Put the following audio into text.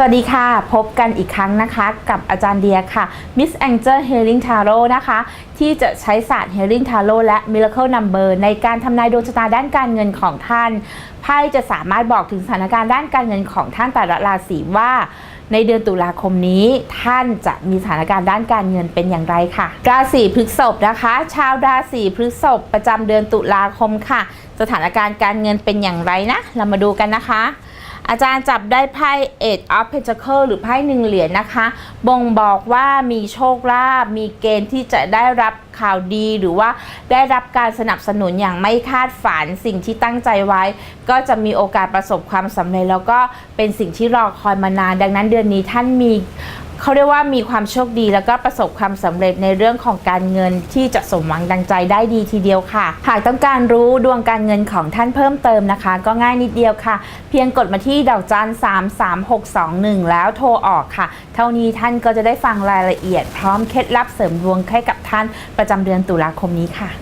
สวัสดีค่ะ พบกันอีกครั้งนะคะกับอาจารย์เดียค่ะ Miss Angel Healing Tarot นะคะ ที่จะใช้ศาสตร์ Healing Tarot และ Miracle Number ในการทำนายดวงชะตาด้านการเงินของท่านไพ่จะสามารถบอกถึงสถานการณ์ด้านการเงินของท่านแต่ละราศีว่า ในเดือนตุลาคมนี้ ท่านจะมีสถานการณ์ด้านการเงินเป็นอย่างไรค่ะ ราศีพฤษภนะคะ ชาวราศีพฤษภประจำเดือนตุลาคมค่ะ สถานการณ์การเงินเป็นอย่างไรนะ เรามาดูกันนะคะ อาจารย์จับได้ไพ่ Eight of Pentacle หรือไพ่หนึ่งเหรียญนะคะ บ่งบอกว่ามีโชคลาภมีเกณฑ์ที่จะได้รับข่าวดีหรือว่าได้รับการสนับสนุนอย่างไม่คาดฝันสิ่งที่ตั้งใจไว้ ก็จะมีโอกาสประสบความสำเร็จแล้วก็เป็นสิ่งที่รอคอยมานาน ดังนั้นเดือนนี้ท่านมี เขาเรียกว่ามีความโชคดีแล้วก็ประสบความสำเร็จในเรื่องของการเงินที่จะสมหวังดังใจได้ดีทีเดียวค่ะ หากต้องการรู้ดวงการเงินของท่านเพิ่มเติมนะคะ ก็ง่ายนิดเดียวค่ะ เพียงกดมาที่ดอกจัน3 3 6 2 1 แล้วโทรออกค่ะ เท่านี้ท่านก็จะได้ฟังรายละเอียด พร้อมเคล็ดลับเสริมดวงให้กับท่านประจำเดือนตุลาคมนี้ค่ะ